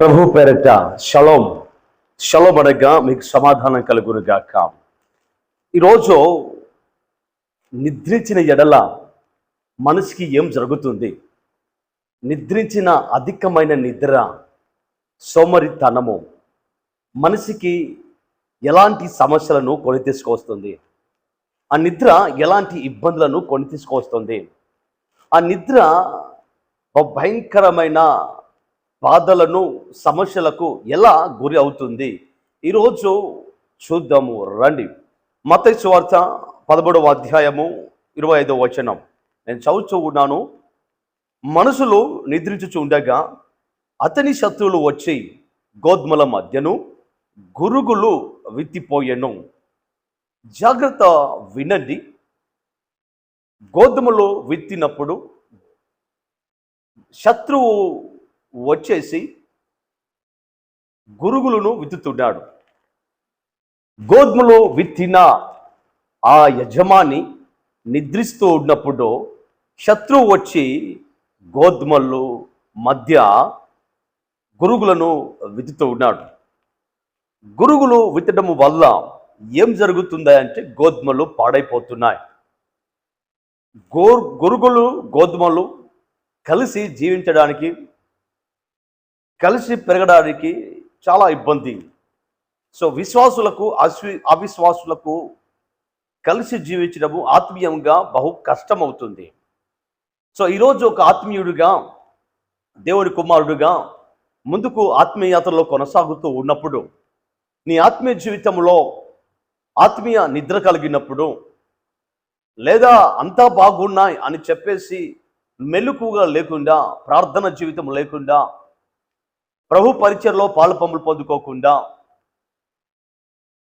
ప్రభు పేరట shalom. Shalom అనగా మీకు సమాధానం కలుగునుగాక. ఈరోజు నిద్రించిన ఎడల మనసుకి ఏం జరుగుతుంది? నిద్రించిన అధికమైన నిద్ర సోమరితనము మనిషికి ఎలాంటి సమస్యలను కొని తీసుకొస్తుంది? ఆ నిద్ర ఎలాంటి ఇబ్బందులను కొని తీసుకొస్తుంది? ఆ నిద్ర ఒక భయంకరమైన బాధలను సమస్యలకు ఎలా గురి అవుతుంది? ఈరోజు చూద్దాము రండి. మత స్వార్థ పదమూడవ అధ్యాయము ఇరవై ఐదవ వచనం. నేను చదువుతూ ఉన్నాను. మనుషులు నిద్రించుచు ఉండగా అతని శత్రువులు వచ్చి గోధుమల మధ్యను గురుగులు విత్తిపోయెను. జాగ్రత్త వినండి. గోధుమలు విత్తినప్పుడు శత్రువు వచ్చేసి గురుగులను విత్తుతున్నాడు. గోధుమలు విత్తిన ఆ యజమాని నిద్రిస్తూ ఉన్నప్పుడు శత్రువు వచ్చి గోధుమలు మధ్య గురుగులను విత్తుతూ ఉన్నాడు. గురుగులు విత్తడం వల్ల ఏం జరుగుతుంది అంటే గోధుమలు పాడైపోతున్నాయి. గో గురుగులు గోధుమలు కలిసి జీవించడానికి కలిసి పెరగడానికి చాలా ఇబ్బంది. సో విశ్వాసులకు అశ్వి అవిశ్వాసులకు కలిసి జీవించడము ఆత్మీయంగా బహు కష్టం అవుతుంది సో ఈరోజు ఒక ఆత్మీయుడిగా దేవుడి కుమారుడిగా ముందుకు ఆత్మీయతలో కొనసాగుతూ ఉన్నప్పుడు నీ ఆత్మీయ జీవితంలో ఆత్మీయ నిద్ర కలిగినప్పుడు లేదా అంతా బాగున్నాయి అని చెప్పేసి మెలుకుగా లేకుండా ప్రార్థన జీవితం లేకుండా ప్రభు పరిచయలో పాలు పంపులు పొందుకోకుండా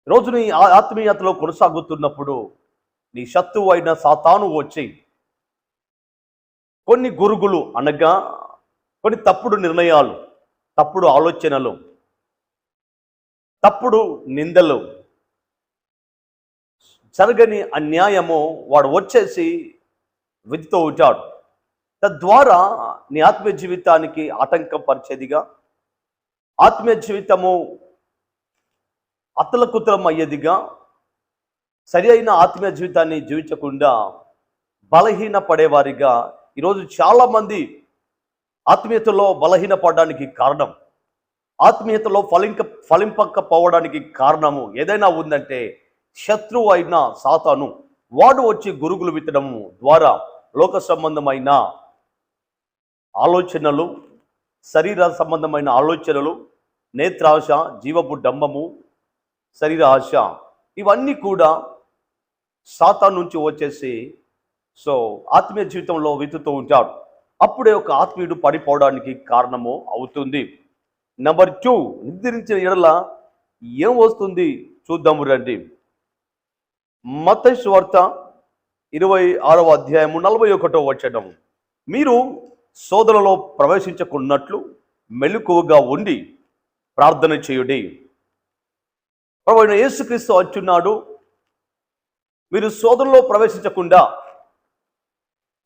రోజు నీ ఆ- ఆత్మీయతలో కొనసాగుతున్నప్పుడు నీ శత్రువు అయిన సాతాను వచ్చి కొన్ని గురుగులు అనగా కొన్ని తప్పుడు నిర్ణయాలు తప్పుడు ఆలోచనలు తప్పుడు నిందలు జరగని అన్యాయము వాడు వచ్చేసి విధితో ఉంటాడు. తద్వారా నీ ఆత్మీయ జీవితానికి ఆటంకం పరిచేదిగా ఆత్మీయ జీవితము అత్తలకుత్తలం అయ్యేదిగా సరి అయిన ఆత్మీయ జీవితాన్ని జీవించకుండా బలహీన పడేవారిగా ఈరోజు చాలామంది ఆత్మీయతలో బలహీన పడడానికి కారణం ఆత్మీయతలో ఫలింక ఫలింపకపోవడానికి కారణము ఏదైనా ఉందంటే శత్రువు అయిన సాతాను. వాడు వచ్చి గురుగులు విత్తడము ద్వారా లోక సంబంధమైన ఆలోచనలు శరీర సంబంధమైన ఆలోచనలు నేత్రాశ జీవపు డంబము శరీర ఆశ ఇవన్నీ కూడా సాతా నుంచి వచ్చేసి సో ఆత్మీయ జీవితంలో విత్తుతూ ఉంటాడు. అప్పుడే ఒక ఆత్మీయుడు పడిపోవడానికి కారణము అవుతుంది. నెంబర్ టూ నిద్రించిన ఎడల ఏం వస్తుంది? చూద్దాము రండి. మత వార్త ఇరవై ఆరవ అధ్యాయము నలభై ఒకటో వచ్చడం మీరు సోదరులో ప్రవేశించకున్నట్లు మెలకువగా ఉండి ప్రార్థన చేయుడి. ప్రభు యేసుక్రీస్తు వచ్చున్నాడు మీరు సోదరులో ప్రవేశించకుండా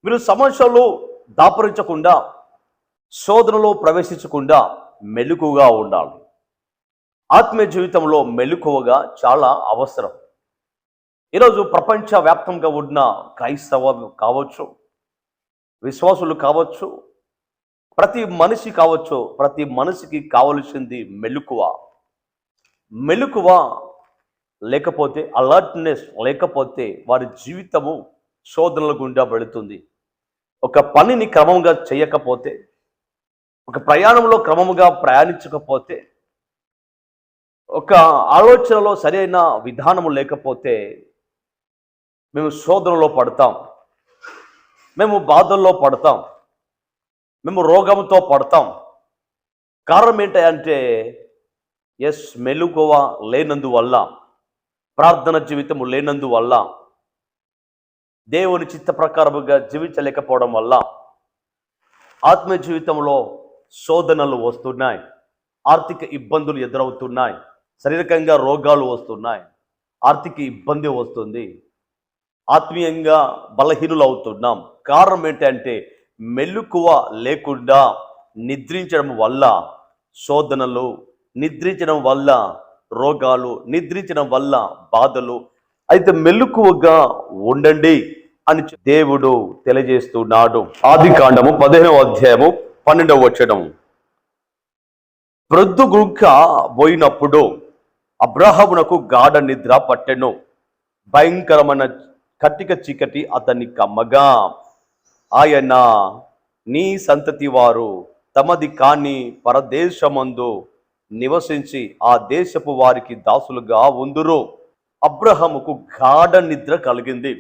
మీరు సమస్యలు దాపరించకుండా శోధనలో ప్రవేశించకుండా మెలకుగా ఉండాలి. ఆత్మీయ జీవితంలో మెలకువగా చాలా అవసరం. ఈరోజు ప్రపంచ వ్యాప్తంగా ఉన్న క్రైస్తవ కావచ్చు విశ్వాసులు కావచ్చు ప్రతి మనిషి కావచ్చు ప్రతి మనిషికి కావలసింది మెలకువ. మెలకువ లేకపోతే అలర్ట్నెస్ లేకపోతే వారి జీవితము శోధనల గుండా పెడుతుంది ఒక పనిని క్రమంగా చేయకపోతే ఒక ప్రయాణంలో క్రమముగా ప్రయాణించకపోతే ఒక ఆలోచనలో సరైన విధానము లేకపోతే మేము శోధనలో పడతాం. మేము బాధల్లో పడతాం. మేము రోగంతో పడతాం. కారణం ఏంటంటే ఎస్ మెలుకువ లేనందువల్ల ప్రార్థన జీవితము లేనందువల్ల దేవుని చిత్త ప్రకారముగా జీవించలేకపోవడం వల్ల ఆత్మ జీవితంలో శోధనలు వస్తున్నాయి. ఆర్థిక ఇబ్బందులు ఎదురవుతున్నాయి. శారీరకంగా రోగాలు వస్తున్నాయి. ఆర్థిక ఇబ్బంది వస్తుంది. ఆత్మీయంగా బలహీనులు అవుతున్నాం కారణం ఏంటంటే మెలుకువ లేకుండా నిద్రించడం వల్ల శోధనలు నిద్రించడం వల్ల రోగాలు నిద్రించడం వల్ల బాధలు అయితే మెలకువగా ఉండండి అని దేవుడు తెలియజేస్తున్నాడు. ఆది కాండము పదిహేనవ అధ్యాయము పన్నెండవ వచ్చడం ప్రొద్దుగుంక పోయినప్పుడు అబ్రహమునకు గాఢ నిద్ర పట్టెను. భయంకరమైన కట్టిక చీకటి అతన్ని కమ్మగా ఆయన నీ సంతతి వారు తమది కాని పరదేశమందు నివసించి ఆ దేశపు వారికి దాసులుగా ఉందురు. అబ్రహముకు గాఢ నిద్ర కలిగింది.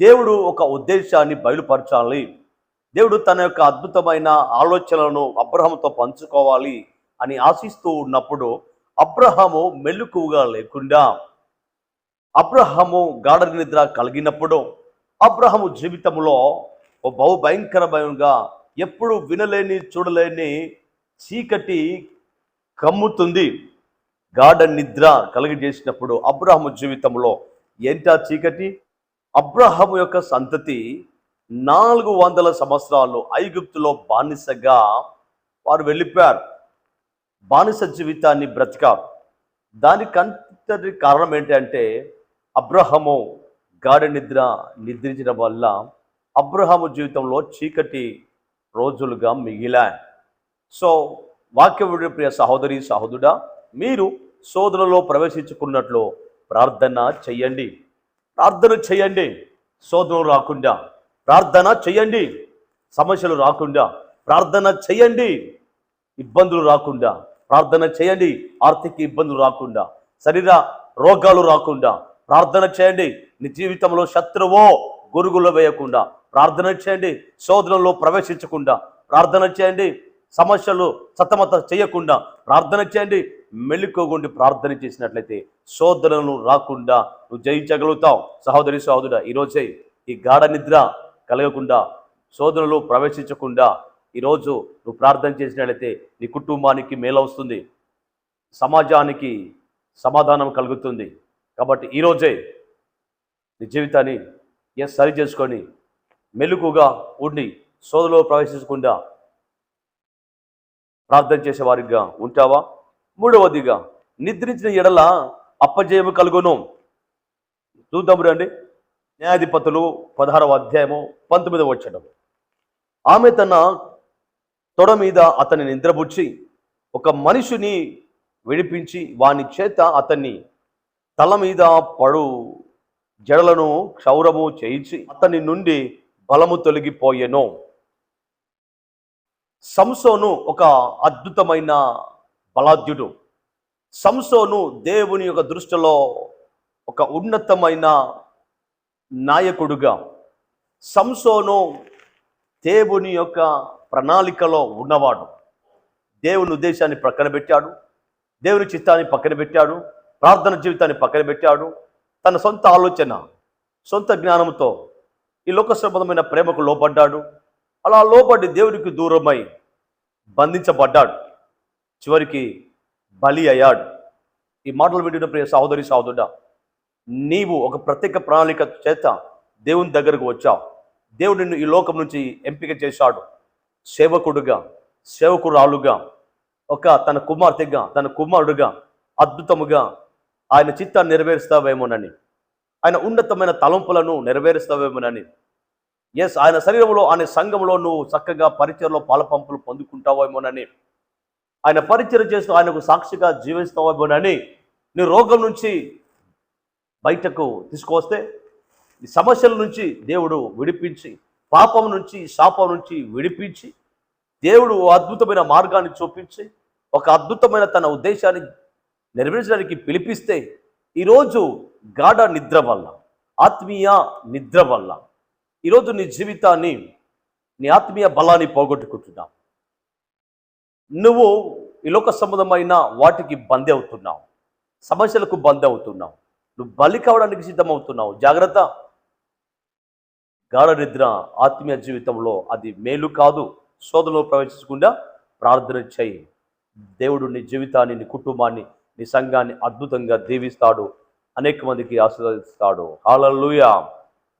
దేవుడు ఒక ఉద్దేశాన్ని బయలుపరచాలి. దేవుడు తన యొక్క అద్భుతమైన ఆలోచనలను అబ్రహంతో పంచుకోవాలి అని ఆశిస్తూ ఉన్నప్పుడు అబ్రహము మెలుకువగా లేకుండా అబ్రహము గాఢ నిద్ర కలిగినప్పుడు అబ్రహము జీవితంలో ఓ బహు భయంకరమైనగా ఎప్పుడు వినలేని చూడలేని చీకటి కమ్ముతుంది. గాఢ నిద్ర కలిగజేసినప్పుడు అబ్రహము జీవితంలో ఏంటా చీకటి? అబ్రహము యొక్క సంతతి నాలుగు వందల సంవత్సరాలు ఐగుప్తులో బానిసగా వారు వెళ్ళిపోయారు. బానిస జీవితాన్ని బ్రతికారు. దానికి అంతటి కారణం ఏంటంటే అబ్రహము గాఢ నిద్ర నిద్రించడం వల్ల అబ్రహాము జీవితంలో చీకటి రోజులుగా మిగిలా సో వాక్యముడి ప్రియ సహోదరి సహోదరుడా మీరు శోధనలో ప్రవేశించుకున్నట్లు ప్రార్థన చెయ్యండి. ప్రార్థన చేయండి శోధనలు రాకుండా. ప్రార్థన చేయండి సమస్యలు రాకుండా. ప్రార్థన చేయండి ఇబ్బందులు రాకుండా. ప్రార్థన చేయండి ఆర్థిక ఇబ్బందులు రాకుండా. శరీర రోగాలు రాకుండా. ప్రార్థన చేయండి నీ జీవితంలో శత్రువో గురుగులు వేయకుండా. ప్రార్థన చేయండి. శోధనలో ప్రవేశించకుండా ప్రార్థన చేయండి. సమస్యలు సతమత చేయకుండా ప్రార్థన చేయండి. మెల్లుకోగుండి ప్రార్థన చేసినట్లయితే శోధనలు రాకుండా నువ్వు జయించగలుగుతావు. సహోదరి సహోదరుడా ఈరోజే ఈ గాఢ నిద్ర కలగకుండా శోధనలు ప్రవేశించకుండా ఈరోజు నువ్వు ప్రార్థన చేసినట్లయితే నీ కుటుంబానికి మేలవుతుంది సమాజానికి సమాధానం కలుగుతుంది. కాబట్టి ఈరోజే నీ జీవితాన్ని ఏ సరి చేసుకొని మెలుకుగా ఉండి శోధలో ప్రవేశించకుండా ప్రార్థన చేసేవారిగా ఉంటావా? మూడవదిగా నిద్రించిన ఎడల అప్పజయము కలుగును. చూద్దాము రండి. న్యాయాధిపతులు పదహారవ అధ్యాయము పంతొమ్మిదవ వచ్చడం ఆమె తన తొడ మీద అతన్ని నిద్రపుచ్చి ఒక మనిషిని విడిపించి వాని చేత అతన్ని తల మీద పడు జడలను క్షౌరము చేయించి అతని నుండి బలము తొలగిపోయెను. సంసోను ఒక అద్భుతమైన బలాద్యుడు. సంసోను దేవుని యొక్క దృష్టిలో ఒక ఉన్నతమైన నాయకుడుగా. సంసోను దేవుని యొక్క ప్రణాళికలో ఉన్నవాడు. దేవుని ఉద్దేశాన్ని పక్కన పెట్టాడు. దేవుని చిత్తాన్ని పక్కన పెట్టాడు. ప్రార్థన జీవితాన్ని పక్కన పెట్టాడు. తన సొంత ఆలోచన సొంత జ్ఞానంతో ఈ లోక సంబంధమైన ప్రేమకు లోపడ్డాడు అలా లోపడి దేవునికి దూరమై బంధించబడ్డాడు. చివరికి బలి అయ్యాడు. ఈ మాటలు వింటున్న ప్రియ సహోదరి సహోదరుడా నీవు ఒక ప్రత్యేక ప్రణాళిక చేత దేవుని దగ్గరకు వచ్చావు. దేవుడు నిన్ను ఈ లోకం నుంచి ఎంపిక చేశాడు. సేవకుడుగా సేవకురాలుగా ఒక తన కుమార్తెగా తన కుమారుడుగా అద్భుతముగా ఆయన చిత్తాన్ని నెరవేరుస్తావేమోనని. ఆయన ఉన్నతమైన తలంపులను నెరవేరుస్తావేమోనని. ఎస్ ఆయన శరీరంలో ఆయన సంఘంలో నువ్వు చక్కగా పరిచయలో పాలపంపులు పొందుకుంటావేమోనని. ఆయన పరిచయం చేస్తూ ఆయనకు సాక్షిగా జీవిస్తావేమోనని నీ రోగం నుంచి బయటకు తీసుకొస్తే ఈ సమస్యల నుంచి దేవుడు విడిపించి పాపం నుంచి శాపం నుంచి విడిపించి దేవుడు అద్భుతమైన మార్గాన్ని చూపించి ఒక అద్భుతమైన తన ఉద్దేశాన్ని నెరవేర్చడానికి పిలిపిస్తే ఈరోజు గాఢ నిద్ర వల్ల ఆత్మీయ నిద్ర వల్ల ఈరోజు నీ జీవితాన్ని నీ ఆత్మీయ బలాన్ని పోగొట్టుకుంటున్నావు. నువ్వు ఈ లోక సంబంధమైన వాటికి బందీ అవుతున్నావు. సమస్యలకు బందీ అవుతున్నావు. నువ్వు బలి కావడానికి సిద్ధమవుతున్నావు. జాగ్రత్త. గాఢ నిద్ర ఆత్మీయ జీవితంలో అది మేలు కాదు. శోధనలో ప్రవేశించకుండా ప్రార్థన చేయి. దేవుడు నీ జీవితాన్ని నీ కుటుంబాన్ని నీ సంఘాన్ని అద్భుతంగా దీవిస్తాడు. అనేక మందికి ఆశీర్వదిస్తాడు. హాలూయా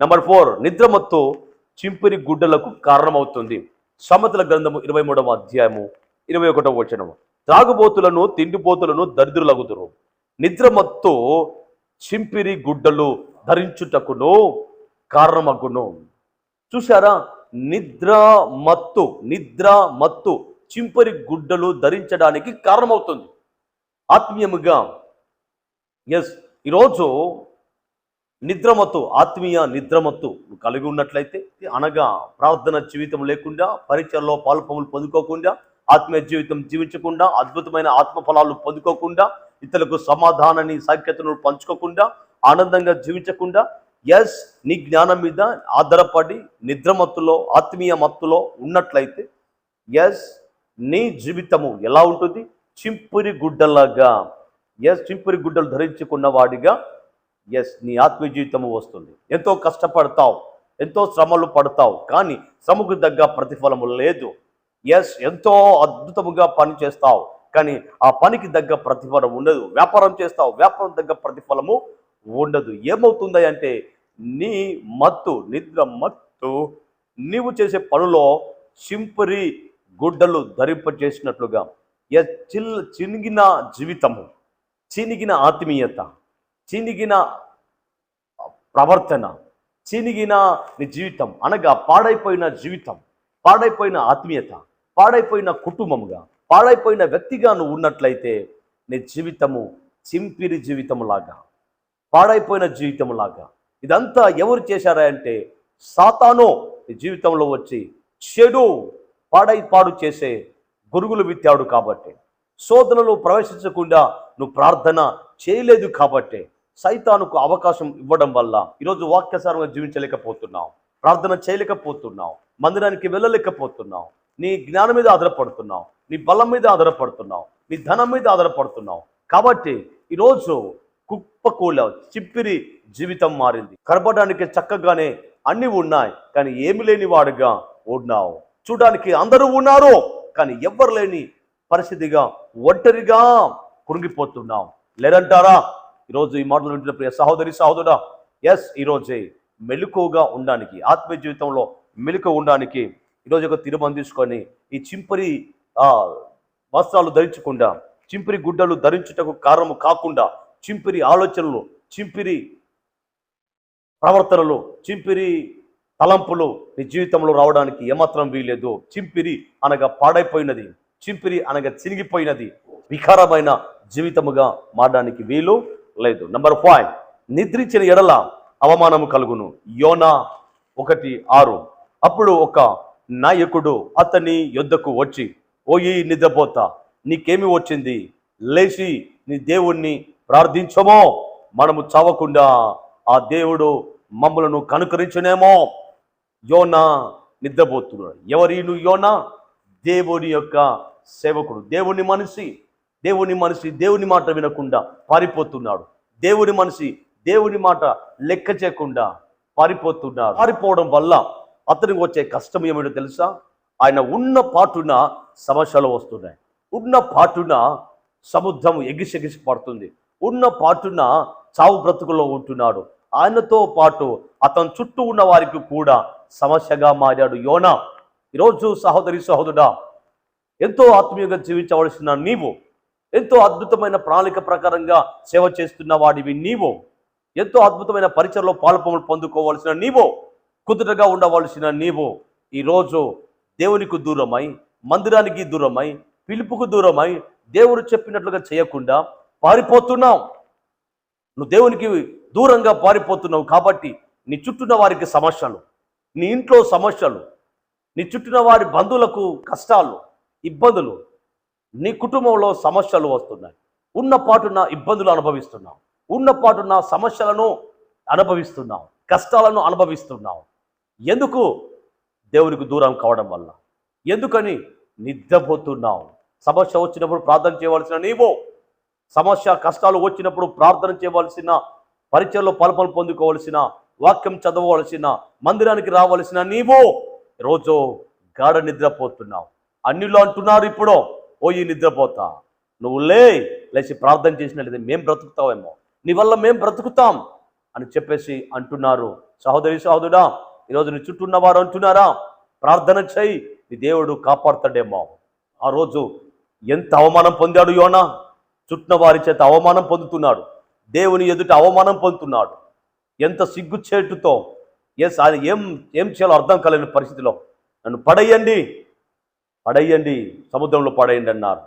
నెంబర్ ఫోర్ నిద్రమత్తు చింపిరి గుడ్డలకు కారణమవుతుంది. సమతుల గ్రంథము ఇరవై మూడవ అధ్యాయము ఇరవై ఒకటవ వచనం త్రాగుబోతులను తిండిపోతులను దరిద్రులగుతురు నిద్రమత్తు చింపిరి గుడ్డలు ధరించుటకును కారణమగును. చూశారా? నిద్ర మత్తు నిద్ర మత్తు చింపరి గుడ్డలు ధరించడానికి కారణమవుతుంది. ఆత్మీయముగా ఎస్ ఈరోజు నిద్రమత్తు ఆత్మీయ నిద్రమత్తు కలిగి ఉన్నట్లయితే అనగా ప్రార్థన జీవితం లేకుండా పరిచయలో పాల్పములు పొందుకోకుండా ఆత్మీయ జీవితం జీవించకుండా అద్భుతమైన ఆత్మఫలాలు పొందుకోకుండా ఇతరులకు సమాధానాన్ని సాఖ్యతను పంచుకోకుండా ఆనందంగా జీవించకుండా ఎస్ నీ జ్ఞానం మీద ఆధారపడి నిద్రమత్తులో ఆత్మీయ మత్తులో ఉన్నట్లయితే ఎస్ నీ జీవితము ఎలా ఉంటుంది? చింపురి గుడ్డలాగా ఎస్ చింపురి గుడ్డలు ధరించుకున్న వాడిగా ఎస్ నీ ఆత్మీయ జీవితము వస్తుంది. ఎంతో కష్టపడతావు ఎంతో శ్రమలు పడతావు కానీ శ్రమకు తగ్గ ప్రతిఫలము లేదు. ఎస్ ఎంతో అద్భుతముగా పని చేస్తావు కానీ ఆ పనికి తగ్గ ప్రతిఫలం ఉండదు. వ్యాపారం చేస్తావు వ్యాపారం తగ్గ ప్రతిఫలము ఉండదు. ఏమవుతుంది అంటే నీ మత్తు నిద్ర మత్తు నీవు చేసే పనులో చింపరి గుడ్డలు ధరింపజేసినట్లుగా ఎస్ చిల్ చినిగిన జీవితము. చినిగిన ఆత్మీయత చినిగిన ప్రవర్తన చినిగిన నీ జీవితం అనగా పాడైపోయిన జీవితం పాడైపోయిన ఆత్మీయత పాడైపోయిన కుటుంబముగా పాడైపోయిన వ్యక్తిగా నువ్వు ఉన్నట్లయితే నీ జీవితము చింపిరి జీవితములాగా పాడైపోయిన జీవితములాగా. ఇదంతా ఎవరు చేశారా అంటే సాతానో నీ జీవితంలో వచ్చి చెడు పాడై పాడు చేసే గురుగులు విత్తాడు కాబట్టి. శోధనలు ప్రవేశించకుండా నువ్వు ప్రార్థన చేయలేదు కాబట్టే సైతానుకు అవకాశం ఇవ్వడం వల్ల ఈరోజు వాక్యసారంగా జీవించలేకపోతున్నావు. ప్రార్థన చేయలేకపోతున్నావు. మందిరానికి వెళ్ళలేకపోతున్నావు. నీ జ్ఞానం మీద ఆధారపడుతున్నావు. నీ బలం మీద ఆధారపడుతున్నావు. నీ ధనం మీద ఆధారపడుతున్నావు. కాబట్టి ఈరోజు కుప్పకూల చిప్పిరి జీవితం మారింది. కనపడడానికి చక్కగానే అన్నీ ఉన్నాయి కానీ ఏమి లేని వాడుగా ఉన్నావు. చూడడానికి అందరూ ఉన్నారు కానీ ఎవ్వరు లేని పరిస్థితిగా ఒంటరిగా కృంగిపోతున్నావు లేదంటారా? ఈరోజు ఈ మాటలు వింటున్న ప్రియ సహోదరి సహోదరా ఎస్ ఈరోజే మెలకుగా ఉండడానికి ఆత్మీయ జీవితంలో మెలకు ఉండడానికి ఈరోజు ఒక తీర్మానం తీసుకొని ఈ చింపరి వస్త్రాలు ధరించకుండా చింపిరి గుడ్డలు ధరించుటకు కారణము కాకుండా చింపిరి ఆలోచనలు చింపిరి ప్రవర్తనలు చింపిరి తలంపులు నీ జీవితంలో రావడానికి ఏమాత్రం వీలేదు చింపిరి అనగా పాడైపోయినది చింపిరి అనగా చినిగిపోయినది వికారమైన జీవితముగా మారడానికి వీలు లేదు. నంబర్ ఫైవ్ నిద్రించిన ఎడల అవమానము కలుగును. యోనా ఒకటి ఆరు. అప్పుడు ఒక నాయకుడు అతని యొద్దకు వచ్చి ఓయి నిద్రపోతా. నీకేమి వచ్చింది? లేచి నీ దేవుణ్ణి ప్రార్థించమో. మనము చావకుండా ఆ దేవుడు మమ్మలను కనుకరించునేమో. యోనా నిద్రపోతున్నాడు. ఎవరి నువ్వు యోనా? దేవుని యొక్క సేవకుడు. దేవుని మనిషి. దేవుని మనిషి దేవుని మాట వినకుండా పారిపోతున్నాడు. దేవుని మనిషి దేవుని మాట లెక్క చేయకుండా పారిపోతున్నాడు. పారిపోవడం వల్ల అతనికి వచ్చే కష్టం ఏమిటో తెలుసా? ఆయన ఉన్న పాటున సమస్యలు వస్తున్నాయి. ఉన్న పాటున సముద్రం ఎగిసెగిసి పడుతుంది. ఉన్న పాటున చావు బ్రతుకులో ఉంటున్నాడు. ఆయనతో పాటు అతని చుట్టూ ఉన్న వారికి కూడా సమస్యగా మారాడు యోనా. ఈరోజు సహోదరి సహోదరుడా ఎంతో ఆత్మీయంగా జీవించవలసిన నీవు ఎంతో అద్భుతమైన ప్రణాళిక ప్రకారంగా సేవ చేస్తున్న వాడివి నీవో. ఎంతో అద్భుతమైన పరిచయలో పాల్పములు పొందుకోవాల్సిన నీవో. కుదుటగా ఉండవలసిన నీవు. ఈరోజు దేవునికి దూరమై మందిరానికి దూరమై పిలుపుకు దూరమై దేవుడు చెప్పినట్లుగా చేయకుండా పారిపోతున్నావు. నువ్వు దేవునికి దూరంగా పారిపోతున్నావు కాబట్టి నీ చుట్టూన వారికి సమస్యలు నీ ఇంట్లో సమస్యలు నీ చుట్టూన వారి బంధువులకు కష్టాలు ఇబ్బందులు నీ కుటుంబంలో సమస్యలు వస్తున్నాయి. ఉన్న పాటున ఇబ్బందులు అనుభవిస్తున్నావు. ఉన్న పాటున సమస్యలను అనుభవిస్తున్నావు. కష్టాలను అనుభవిస్తున్నావు. ఎందుకు? దేవునికి దూరం కావడం వల్ల. ఎందుకని? నిద్రపోతున్నావు. సమస్య వచ్చినప్పుడు ప్రార్థన చేయవలసిన నీవో. సమస్య కష్టాలు వచ్చినప్పుడు ప్రార్థన చేయవలసిన పరిచయంలో పలపలు పొందుకోవలసిన వాక్యం చదవవలసిన మందిరానికి రావలసిన నీవో. రోజు గాఢ నిద్రపోతున్నావు. అన్నిలో అంటున్నారు ఇప్పుడు. పోయి నిద్రపోతా. నువ్వు లే లేచి ప్రార్థన చేసినట్లయితే మేము బ్రతుకుతావేమో. నీ వల్ల మేము బ్రతుకుతాం అని చెప్పేసి అంటున్నారు. సహోదరి సహోదరుడా ఈరోజు నీ చుట్టూ ఉన్నవారు అంటున్నారా? ప్రార్థన చేయి నీ దేవుడు కాపాడుతాడేమో. ఆ రోజు ఎంత అవమానం పొందాడు యోనా? చుట్టిన వారి చేత అవమానం పొందుతున్నాడు. దేవుని ఎదుట అవమానం పొందుతున్నాడు. ఎంత సిగ్గుచేటుతో ఎస్ అది ఏం ఏం చేయాలో అర్థం కాలేని పరిస్థితిలో. నన్ను పడేయండి పడేయండి సముద్రంలో పడేయండి అన్నారు.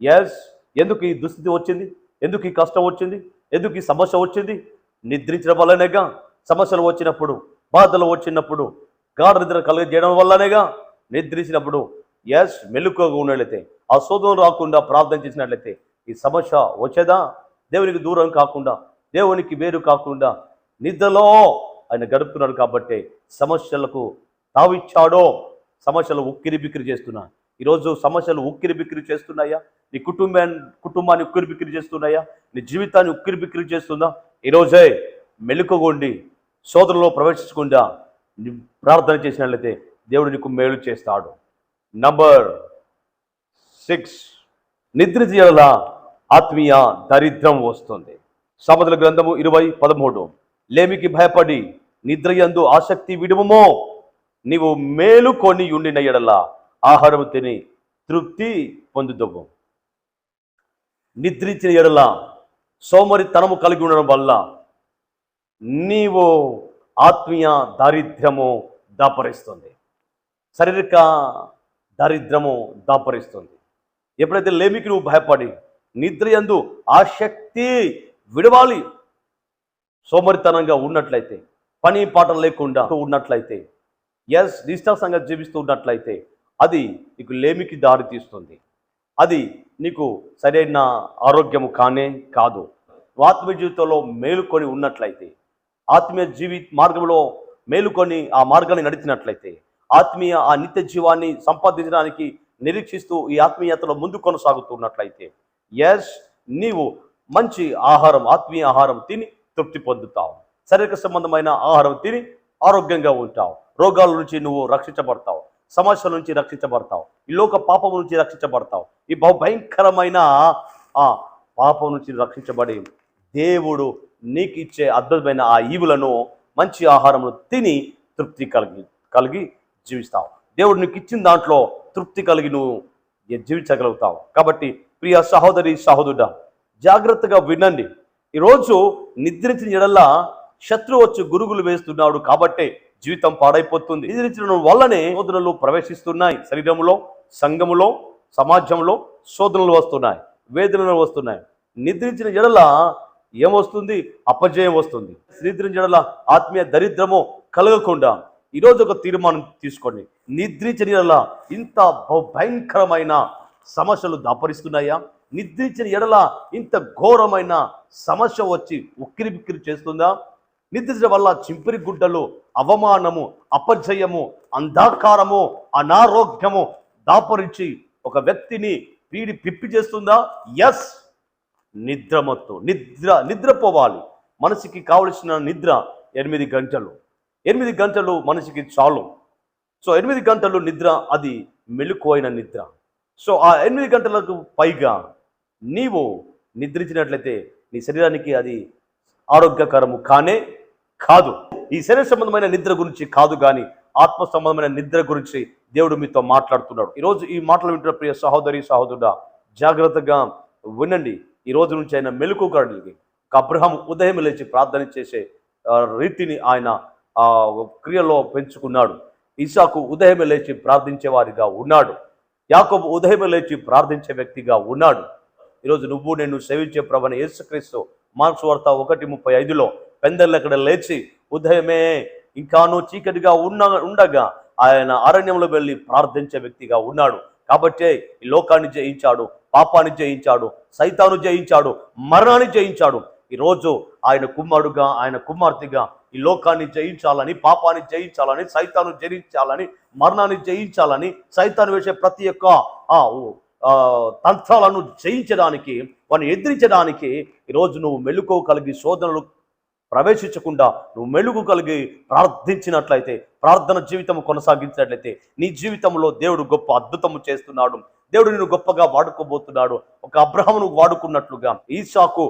ఎస్ ఎందుకు ఈ దుస్థితి వచ్చింది? ఎందుకు ఈ కష్టం వచ్చింది? ఎందుకు ఈ సమస్య వచ్చింది? నిద్రించడం వల్లనేగా సమస్యలు వచ్చినప్పుడు బాధలు వచ్చినప్పుడు గాఢ నిద్ర కలుగజేయడం వల్లనేగా నిద్రించినప్పుడు ఎస్ మెలుకుగా ఉన్నట్లయితే ఆ శోధం రాకుండా ప్రార్థన చేసినట్లయితే ఈ సమస్య వచ్చేదా? దేవునికి దూరం కాకుండా దేవునికి వేరు కాకుండా నిద్రలో ఆయన గడుపుతున్నాడు కాబట్టి సమస్యలకు తావిచ్చాడో సమస్యలు ఉక్కిరి బిక్కిరి చేస్తున్నా. ఈరోజు సమస్యలు ఉక్కిరి బిక్కిరి చేస్తున్నాయా? నీ కుటుంబాన్ని కుటుంబాన్ని ఉక్కిరి బిక్కిరి చేస్తున్నాయా? నీ జీవితాన్ని ఉక్కిరి బిక్కిరి చేస్తుందా? ఈరోజే మెలుకగొండి సోదరులో ప్రవేశించకుండా ప్రార్థన చేసినట్లయితే దేవుడు నీకు మేలు చేస్తాడు. నంబర్ సిక్స్ నిద్ర తీయల ఆత్మీయ దరిద్రం వస్తుంది. సమతుల గ్రంథము ఇరవై పదమూడు. లేమికి భయపడి నిద్రయందు ఆసక్తి విడుమో నీవు మేలుకొని ఉండిన ఎడల ఆహారము తిని తృప్తి పొందుదవు. నిద్రించిన ఎడల సోమరితనము కలిగి ఉండడం వల్ల నీవు ఆత్మీయ దారిద్ర్యము దాపరిస్తుంది. శారీరక దారిద్ర్యము దాపరిస్తుంది. ఎప్పుడైతే లేమికి నువ్వు భయపడి నిద్ర యందు ఆసక్తి విడవాలి సోమరితనంగా ఉన్నట్లయితే పని పాటలు లేకుండా ఉన్నట్లయితే ఎస్ డిజిటల్ సంగతి జీవిస్తూ ఉన్నట్లయితే అది నీకు లేమికి దారి తీస్తుంది. అది నీకు సరైన ఆరోగ్యము కానే కాదు. ఆత్మీయ జీవితంలో మేలుకొని ఉన్నట్లయితే ఆత్మీయ జీవి మార్గంలో మేలుకొని ఆ మార్గాన్ని నడిచినట్లయితే ఆత్మీయ ఆ నిత్య జీవాన్ని సంపాదించడానికి నిరీక్షిస్తూ ఈ ఆత్మీయతలో ముందు కొనసాగుతున్నట్లయితే ఎస్ నీవు మంచి ఆహారం ఆత్మీయ ఆహారం తిని తృప్తి పొందుతావు. శారీరక సంబంధమైన ఆహారం తిని ఆరోగ్యంగా ఉంటావు. రోగాల నుంచి నువ్వు రక్షించబడతావు. సమస్యల నుంచి రక్షించబడతావు. ఈ లోక పాపం నుంచి రక్షించబడతావు. ఈ బహు భయంకరమైన ఆ పాపం నుంచి రక్షించబడి దేవుడు నీకు ఇచ్చే అద్భుతమైన ఆ ఈవులను మంచి ఆహారమును తిని తృప్తి కలిగి కలిగి జీవిస్తావు. దేవుడు నీకు ఇచ్చిన దాంట్లో తృప్తి కలిగి నువ్వు జీవించగలుగుతావు. కాబట్టి ప్రియ సహోదరి సహోదరుడ జాగ్రత్తగా వినండి. ఈరోజు నిద్రించిన ఎడల్లా శత్రువు వచ్చి గురుగులు వేస్తున్నాడు కాబట్టే జీవితం పాడైపోతుంది. నిద్రించడం వల్లనే శోధనలు ప్రవేశిస్తున్నాయి. శరీరంలో సంఘములో సమాజంలో శోధనలు వస్తున్నాయి. వేదనలు వస్తున్నాయి. నిద్రించిన ఎడల ఏమొస్తుంది? అపజయం వస్తుంది. నిద్రించిన ఎడల ఆత్మీయ దరిద్రము కలగకుండా ఈరోజు ఒక తీర్మానం తీసుకోండి. నిద్రించిన ఎడల ఇంత భయంకరమైన సమస్యలు దాపరిస్తున్నాయా? నిద్రించిన ఎడల ఇంత ఘోరమైన సమస్య వచ్చి ఉక్కిరి బిక్కిరి చేస్తుందా? నిద్రించడం వల్ల చింపిరి గుడ్డలు అవమానము అపజయము అంధకారము అనారోగ్యము దాపరించి ఒక వ్యక్తిని పీడి పిప్పి చేస్తుందా? ఎస్ నిద్రమత్తు నిద్ర నిద్రపోవాలి. మనసుకి కావలసిన నిద్ర ఎనిమిది గంటలు. ఎనిమిది గంటలు మనిషికి చాలు. సో ఎనిమిది గంటలు నిద్ర అది మెలకువైన నిద్ర. సో ఆ ఎనిమిది గంటలకు పైగా నీవు నిద్రించినట్లయితే నీ శరీరానికి అది ఆరోగ్యకరము. కానే కాదు. ఈ శరీర సంబంధమైన నిద్ర గురించి కాదు కానీ ఆత్మ సంబంధమైన నిద్ర గురించి దేవుడు మీతో మాట్లాడుతున్నాడు. ఈరోజు ఈ మాటలు వింటున్న ప్రియ సహోదరి సహోదరుడా జాగ్రత్తగా వినండి. ఈ రోజు నుంచి ఆయన మెలకు అబ్రహం ఉదయం లేచి ప్రార్థన చేసే రీతిని ఆయన క్రియలో పెంచుకున్నాడు. ఇసాకు ఉదయం లేచి ప్రార్థించే వారిగా ఉన్నాడు. యాకోబు ఉదయం లేచి ప్రార్థించే వ్యక్తిగా ఉన్నాడు. ఈరోజు నువ్వు నేను సేవించే ప్రభన యేసుక్రీస్తు మార్క్స్ వార్త ఒకటి ముప్పై ఐదులో పెందెల్లక్కడ లేచి ఉదయమే ఇంకాను చీకటిగా ఉన్న ఉండగా ఆయన అరణ్యంలో వెళ్ళి ప్రార్థించే వ్యక్తిగా ఉన్నాడు. కాబట్టే ఈ లోకాన్ని జయించాడు పాపాన్ని జయించాడు సైతాను జయించాడు మరణాన్ని జయించాడు. ఈరోజు ఆయన కుమారుడుగా ఆయన కుమార్తెగా ఈ లోకాన్ని జయించాలని పాపాన్ని జయించాలని సైతాను జయించాలని మరణాన్ని జయించాలని సైతాను వేసే ప్రతి ఒక్క ఆ, తంత్రాలను జయించడానికి వాడిని ఎదిరించడానికి ఈరోజు నువ్వు మెలుకోగలిగి శోధనలు ప్రవేశించకుండా నువ్వు మెలుగు కలిగి ప్రార్థించినట్లయితే ప్రార్థన జీవితం కొనసాగించినట్లయితే నీ జీవితంలో దేవుడు గొప్ప అద్భుతము చేస్తున్నాడు. దేవుడు నిన్ను గొప్పగా వాడుకోబోతున్నాడు. ఒక అబ్రహమును వాడుకున్నట్లుగా ఈశాకు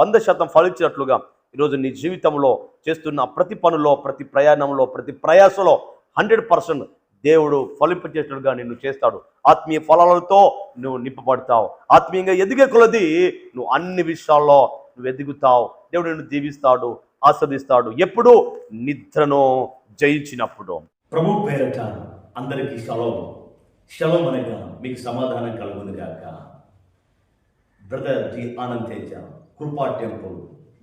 వంద శాతం ఫలించినట్లుగా ఈరోజు నీ జీవితంలో చేస్తున్న ప్రతి పనులో ప్రతి ప్రయాణంలో ప్రతి ప్రయాసలో హండ్రెడ్ పర్సెంట్ దేవుడు ఫలింపచేసినట్టుగా నిన్ను చేస్తాడు. ఆత్మీయ ఫలాలతో నువ్వు నింపబడతావు. ఆత్మీయంగా ఎదిగే కొలది నువ్వు అన్ని విషయాల్లో నువ్వు ఎదుగుతావు దేవుడు నిన్ను దీవిస్తాడు ఆస్వాదిస్తాడు. ఎప్పుడు? నిద్రను జయించినప్పుడు. ప్రభు పేరట అందరికీ షలోం షలోం అనగా మీకు సమాధానం కలుగును గాక. బ్రదర్ జి ఆనంద్ తేజ కృపా టెంపుల్.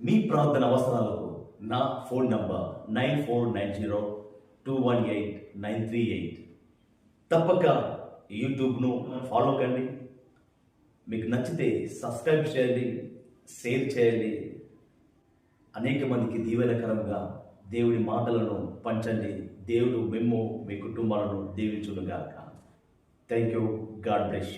మీ ప్రార్థన అవసరాలకు నా phone number nine four nine zero two one eight nine three eight. తప్పక యూట్యూబ్ను ఫాలో కండి. మీకు నచ్చితే సబ్స్క్రైబ్ చేయండి. షేర్ చేయండి. అనేక మందికి దీవెనకరంగా దేవుడి మాటలను పంచండి. దేవుడు మేము మీ కుటుంబాలను దీవించునుగాక. Thank you God bless